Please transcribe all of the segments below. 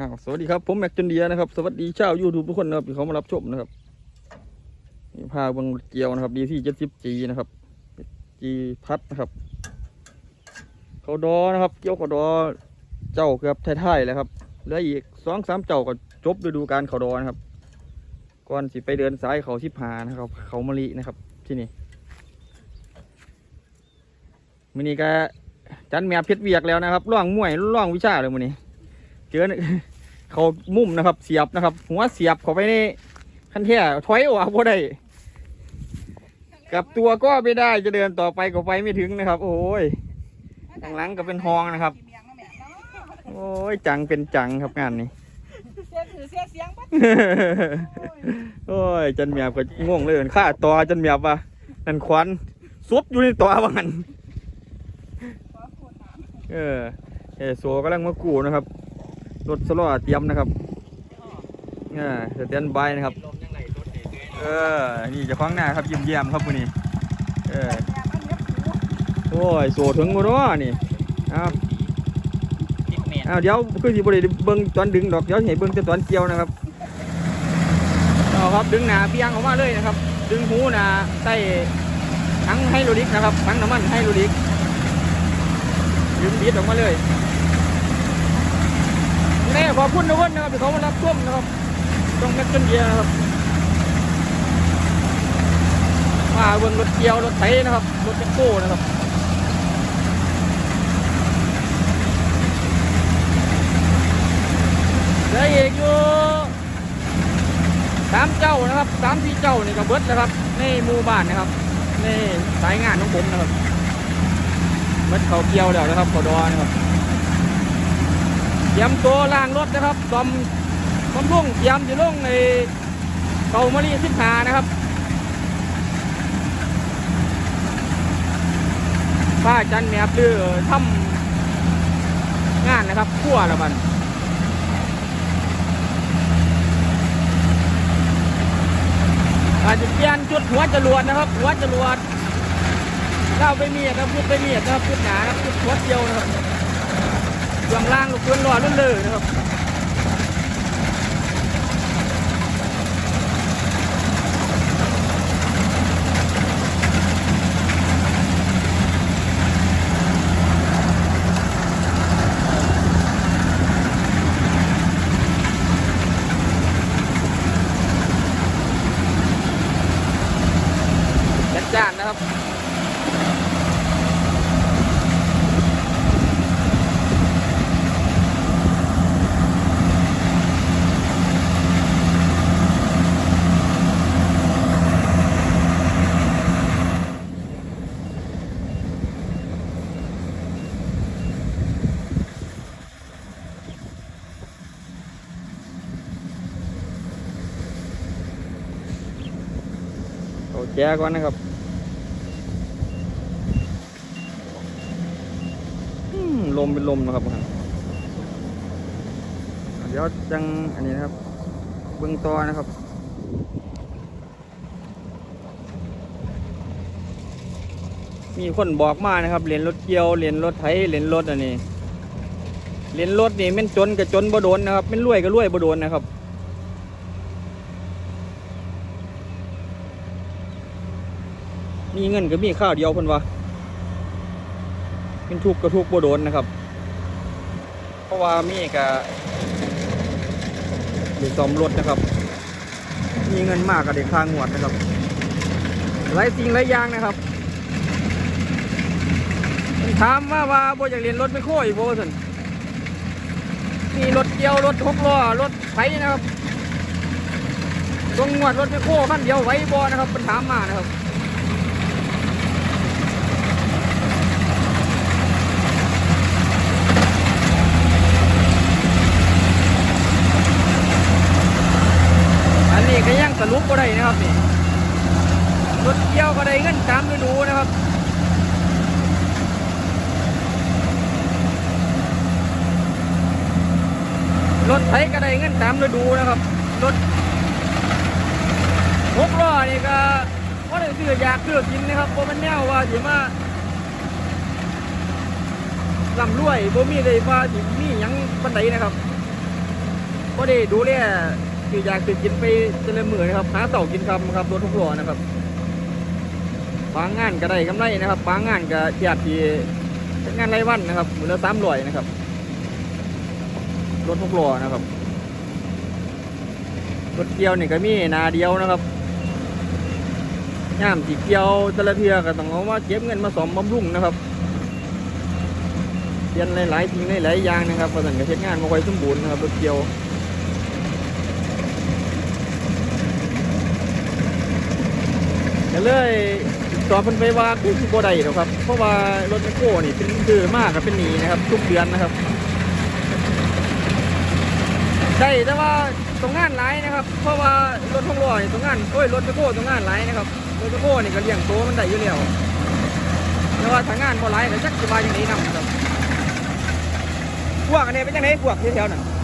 อ้าวสวัสดีครับผมแม็กจันเดียนะครับสวัสดีชาวยูทูบทุกคนนะครับที่เขามารับชมนะครับนี่พาบังเกียวนะครับดีที่เจ็ดสิบจีนะครับจีพัดนะครับ เขาดอนะครับ เกี่ยวเขาดอเจ้าเกือบท้ายๆแล้วครับเหลืออีกสองสามเจ้าก็จบฤดูการเขาดอนะครับก่อนสิไปเดินสายเขาสิบหานะครับ เขามะลินะครับ ที่นี่มินี้ก็จันแมวเพชรเวียกแล้วนะครับร่องมวยร่องวิชาเลยมือนี้เจอ เขามุมนะครับ เสียบนะครับ หัวเสียบเข้าไปในขั้นเทียถอยออกก็ได้กลับตัวก็ไม่ได้จะเดินต่อไปก็ไปไม่ถึงนะครับ โอ้ยข้างหลังก็เป็นห้องนะครับ โอ้ยจังเป็นจังครับงานนี้เสียถือเสียเสียงบัดโอ้ยจันเมียบก็ง่วงเลยเอิ้นข้าต่อจันเมียบว่ะนั่นควันซุบอยู่ในตัวว่างันขอโทษนะเออเอโซกำลังมากู้นะครับ รถสโลอเตรียมนะครับเออสแตนบายนะครับ เออ นี่เจะคล้าของหน้าครับเยี่ยมเยี่ยมๆครับวันนี้เออแม่มันเล็บหูโอ้ยโซถึงบ่เนาะนี่เอาเอาเดี๋ยวคือสิบ่ได้เบิ่งตอนดึงดอกเดี๋ยวให้เบิ่งแต่ตอนเกี่ยวนะครับเอาครับดึงหน้าเบียงออกมาเลยนะครับ ดึงหูหน้าใส่ถังไฮโดรลิกนะครับถังน้ำมันไฮโดรลิกดึงบีดออกมาเลย แน่ขอบคุณทุกคนนะครับที่เขามารับชมนะครับต้องแม็กซ์จนเดียครับมาเบิ่งรถเกียวรถไถนะครับรถแมคโครนะครับเหลืออีกอยู่สามเจ้านะครับสามสี่เจ้านี่ก็เบิดนะครับในหมู่บ้านนะครับในสายงานของผมนะครับเบิดเขาเกียวแล้วนะครับเขาดอนะครับ เตรียมตัวล่างรถนะครับซ่อมซ่อมลุ่งเตรียมจะลุ่งในเก่ามะลิสิบหานะครับป้าจันแมบหรือทำงานนะครับขั้วละมันอาจจะเปลี่ยนจุดหัวจรวดนะครับ หัวจรวดเล่าไปเมียนะครับพุดไปเมียนะครับพุดหนานะครับพุดหัวเดียวนะครับ เบื้องล่างลูกเพื่อนรอรุ่นเลยนะครับจัดจ้านนะครับ เอาแจก่อนนะครับลมเป็นลมนะครับเดี๋ยวจังอันนี้นะครับ เบื้องต่อนะครับมีคนบอกมานะครับเรียนรถเกี่ยวเรียนรถไถเรียนรถอันนี้เรียนรถนี่แม่นจนกับจนบ่โดนนะครับแม่นรวยกับรวยบ่โดนนะครับ มีเงินก็มีข้าวเดียวเพิ่นว่าเป็นทุกข์ก็ทุกข์บ่โดนนะครับ เพราะว่ามีก็เดี๋ยวซ่อมรถนะครับ มีเงินมากก็ได้ค่างหวดนะครับหลายสิ่งหลายอย่างนะครับถามว่าว่าบ่อยากเรียนรถไม่ค่อยบ่สันมีรถเกี่ยวรถหกล้อรถไถนะครับตรงงวดรถไม่โค้คันเดียวไหว้บ่นะครับเป็นถามมานะครับ อันนี้ก็ยัง สรุปก็ได้นะครับนี่รถเกี่ยวก็ได้เงินตามฤดูนะครับรถไถก็ได้เงินตามฤดูนะครับรถหกล้อนี่ก็ก็ได้ซื้ออยากซื้อกินนะครับเพราะมันแนวว่าสิมาลำรวยบ่มีเลยว่าสิมีหยังปันใดนะครับก็ได้ดูแล คืออยากจะกินไปเจริญมือนะครับหาเต่ากินคำครับรถทุกล้อนะครับบางงานก็ได้กำไรนะครับบางงานก็เทียบที่งานไรวันนะครับมือละสามร้อยนะครับรถทุกล้อนะครับรถเกียวนี่ก็มีนาเดียวนะครับย่ามสีเกียวต่ละเทือก็ต้องเอามาเก็บเงินมาสมบำรุงนะครับเปลี่ยนหลายๆสิ่งหลายๆอย่างนะครับเพราะฉะนั้นก็เฮ็ดงานบ่ค่อยสมบูรณ์นะครับรถเกียว ก็เลยสอบเพิ่นไปว่าคือสิบ่ได้หรอกครับ เพราะว่ารถแมคโครนี่เป็นคือมากกับเป็นหนีนะครับ ทุกเดือนนะครับ ได้แต่ว่าตรงงานหลายนะครับ เพราะว่ารถทงล้อนี่ตรงงานโอ้ยรถแมคโครตรงงานหลายนะครับรถแมคโครนี่ก็เลี้ยงโตมันได้อยู่แล้วแต่ว่าถ้างงานบ่หลายก็จักสิว่าจังไดนำครับพวกอันนี้เป็นยังไงพวกแถวๆนั่น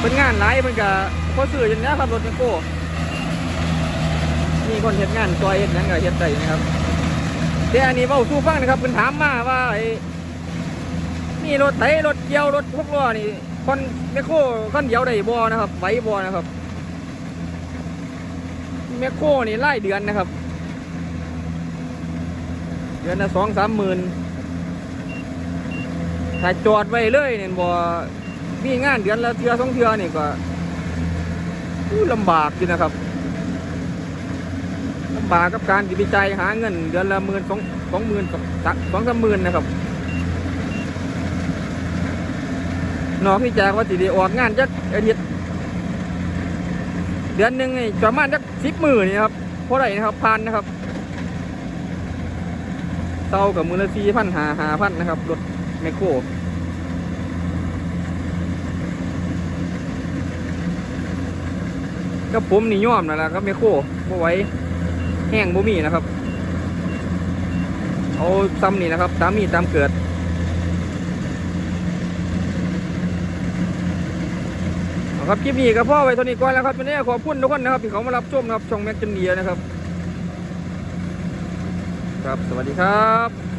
เป็นงานหลายมันก็พอซื้อจนเนี้ยครับรถแมคโครมีคนเฮ็ดงานซอยเฮ็ดหยังก็เฮ็ดได้นะครับแต่อันนี้เว้าสู้ฟังนะครับเพิ่นถามมาว่าไอ้นี่รถไถรถเกี่ยวรถพวกล้อนี่คนแมคโครคนเดียวได้บ่นะครับไหวบ่นะครับแมคโครนี่รายเดือนนะครับ เดือนละสองสามหมื่นถ้าจอดไว้เลยเนี่ยบ่ มีงานเดือนละเทือสองเทือนี่ก็ลำบากอยู่นะครับลำบากกับการที่ไปจ่ายหาเงิน เดือนละหมื่นสองสองหมื่นสองสองสามหมื่นนะครับนอกที่จากว่าสิได้ออกงานจักอาทิตย์เดือนหนึ่งนี่ประมาณจักสิบหมื่นนี่ครับเพราะไรนะครับพันนะครับเตากับมือละสี่พันหาหาพันนะครับรถแมคโคร กับผมนี่ย่อมนั่นแหละครับแมคโครบ่ไหว้แห้งบ่มีนะครับ เอาซ้ำนี่นะครับ ตามมีตามเกิดครับคลิปนี้ก็พ่อไว้เท่านี้ก่อนแล้วครับวันนี้ขอบคุณทุกคนนะครับที่เขามารับชมนะครับช่องแม็กจันเดียนะครับ ครับสวัสดีครับ